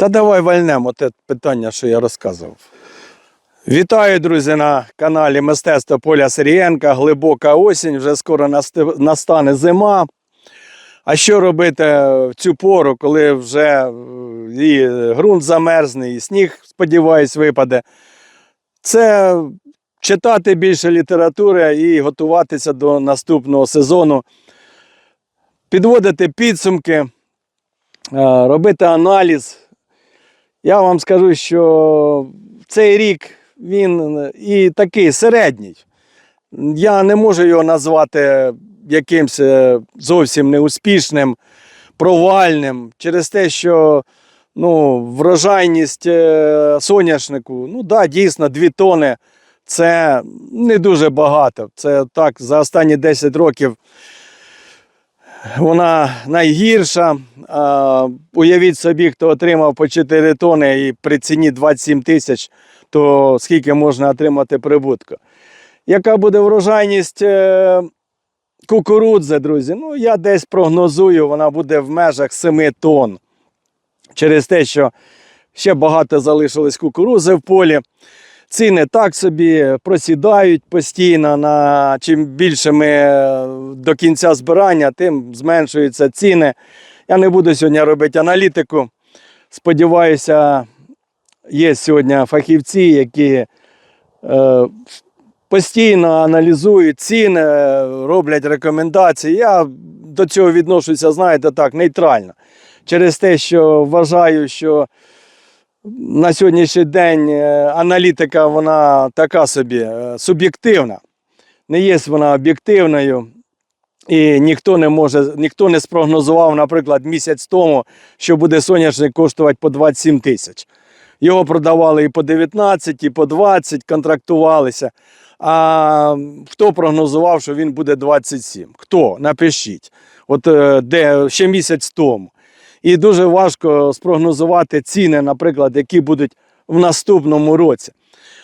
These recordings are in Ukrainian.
Та давай вальнемо те питання, що я розказував. Вітаю, друзі, на каналі Мистецтво Поля Сирієнка. Глибока осінь, вже скоро настане зима. А що робити в цю пору, коли вже е, і ґрунт замерзне, і сніг, сподіваюсь, випаде? Це читати більше літератури і готуватися до наступного сезону, підводити підсумки, е, робити аналіз. Я вам скажу, що цей рік він і такий середній. Я не можу його назвати якимось е, зовсім неуспішним, провальним через те, що ну, врожайність е, соняшнику, ну да, дійсно, 2 тони це не дуже багато. Це так, за останні 10 років вона найгірша. Уявіть собі, хто отримав по 4 тони і при ціні 27 тисяч, то скільки можна отримати прибутку. Яка буде врожайність е, кукурудзи, друзі? Ну, я десь прогнозую, вона буде в межах 7 тонн. Через те, що ще багато залишилось кукурузи в полі. Ціни так собі просідають постійно. На чим більше ми е, до кінця збирання, тим зменшуються ціни. Я не буду сьогодні робити аналітику. Сподіваюся, є сьогодні фахівці, які е, постійно аналізують ціни, роблять рекомендації. Я до цього відношуся, знаєте, так, нейтрально. Через те, що вважаю, що на сьогоднішній день е, аналітика вона така собі е, суб'єктивна. Не є вона об'єктивною. І ніхто не може, ніхто не спрогнозував, наприклад, місяць тому, що буде соняшник коштувати по 27 тисяч. Його продавали і по 19, і по 20, контрактувалися. А хто прогнозував, що він буде 27? Хто? Напишіть. От е, де ще місяць тому. І дуже важко спрогнозувати ціни, наприклад, які будуть в наступному році.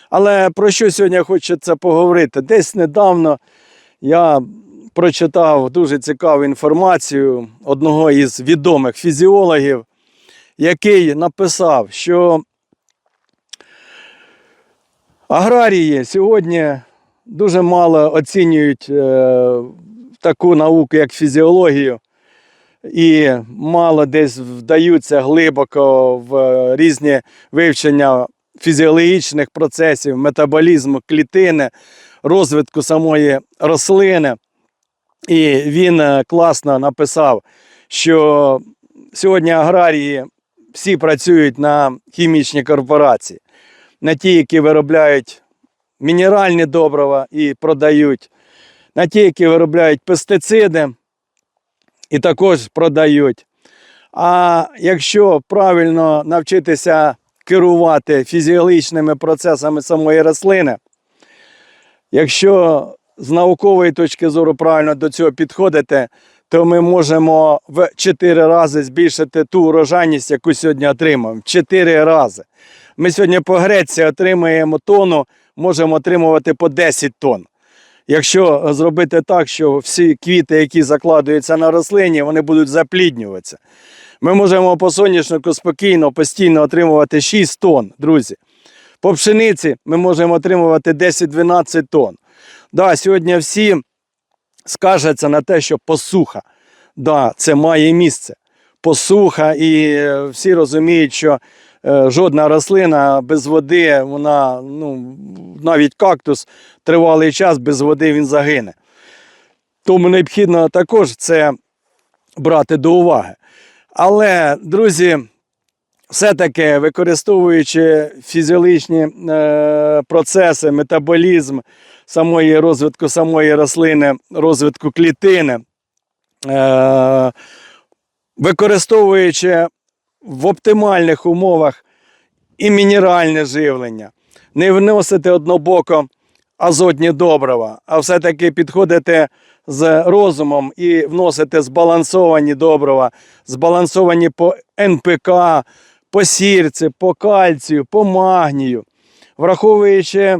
Але про що сьогодні хочеться поговорити? Десь недавно я прочитав дуже цікаву інформацію одного із відомих фізіологів, який написав, що аграрії сьогодні дуже мало оцінюють е, таку науку, як фізіологію, і мало десь вдаються глибоко в різні вивчення фізіологічних процесів, метаболізму клітини, розвитку самої рослини. І він е, класно написав, що сьогодні аграрії всі працюють на хімічні корпорації, на ті, які виробляють мінеральні добрива і продають, на ті, які виробляють пестициди і також продають. А якщо правильно навчитися керувати фізіологічними процесами самої рослини, якщо з наукової точки зору правильно до цього підходити, то ми можемо в 4 рази збільшити ту урожайність, яку сьогодні отримуємо. В 4 рази. Ми сьогодні по Греції отримуємо тонну, можемо отримувати по 10 тонн. Якщо зробити так, що всі квіти, які закладуються на рослині, вони будуть запліднюватися. Ми можемо по соняшнику спокійно, постійно отримувати 6 тонн, друзі. По пшениці ми можемо отримувати 10-12 тонн. Да, сьогодні всі скаржаться на те, що посуха. Да, це має місце. Посуха, і е, всі розуміють, що е, жодна рослина без води, вона, ну, навіть кактус тривалий час без води він загине. Тому необхідно також це брати до уваги. Але, друзі, все-таки використовуючи фізіологічні е, процеси, метаболізм самої розвитку самої рослини, розвитку клітини, е, використовуючи в оптимальних умовах і мінеральне живлення, не вносити однобоко азотні добрива, а все-таки підходити з розумом і вносити збалансовані добрива, збалансовані по НПК, по сірці, по кальцію, по магнію, враховуючи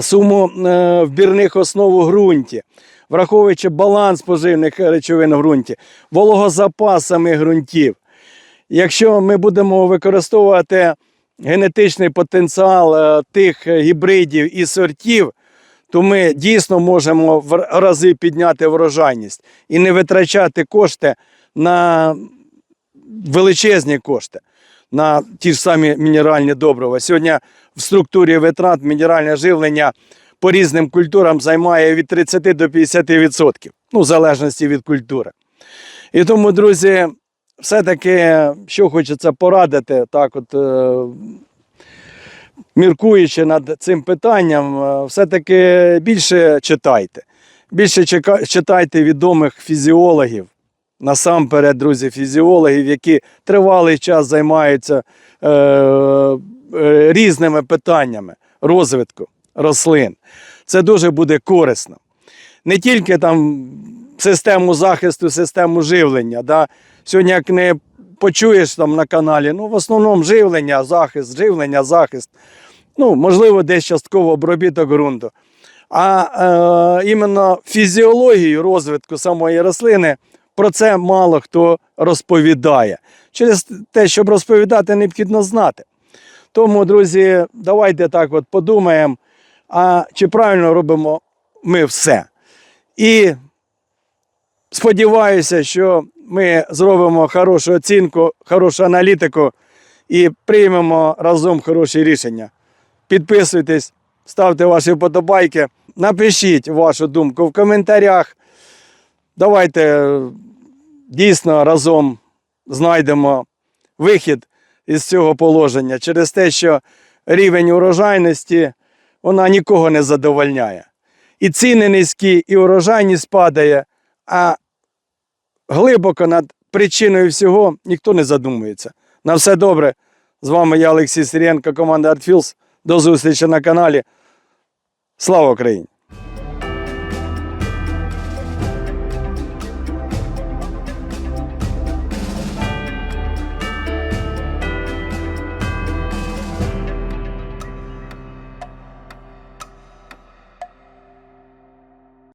суму е, вбірних основ у ґрунті, враховуючи баланс поживних речовин в ґрунті, вологозапас самих ґрунтів. Якщо ми будемо використовувати генетичний потенціал е, тих гібридів і сортів, то ми дійсно можемо в рази підняти врожайність і не витрачати кошти на величезні кошти на ті ж самі мінеральні добрива. Сьогодні в структурі витрат мінеральне живлення по різним культурам займає від 30 до 50%, ну, в залежності від культури. І тому, друзі, все-таки, що хочеться порадити, так от. е, Міркуючи над цим питанням, е, все-таки більше читайте. Більше читайте відомих фізіологів, насамперед, друзі, фізіологів, які тривалий час займаються е, е, різними питаннями розвитку рослин. Це дуже буде корисно. Не тільки там систему захисту, систему живлення. Да? Сьогодні, як не почуєш там на каналі, ну в основному живлення, захист, живлення, захист. Ну, можливо, десь частково обробіток ґрунту. А е, іменно фізіологію розвитку самої рослини про це мало хто розповідає. Через те, щоб розповідати, необхідно знати. Тому, друзі, давайте так от подумаємо, а чи правильно робимо ми все. І сподіваюся, що ми зробимо хорошу оцінку, хорошу аналітику і приймемо разом хороші рішення. Підписуйтесь, ставте ваші вподобайки, напишіть вашу думку в коментарях. Давайте е, дійсно разом знайдемо вихід із цього положення через те, що рівень урожайності вона нікого не задовольняє. І ціни низькі, і урожайність падає, а глибоко над причиною всього ніхто не задумується. На все добре. З вами я Олексій Сиренко, команда ArtFields. До зустрічі на каналі. Слава Україні!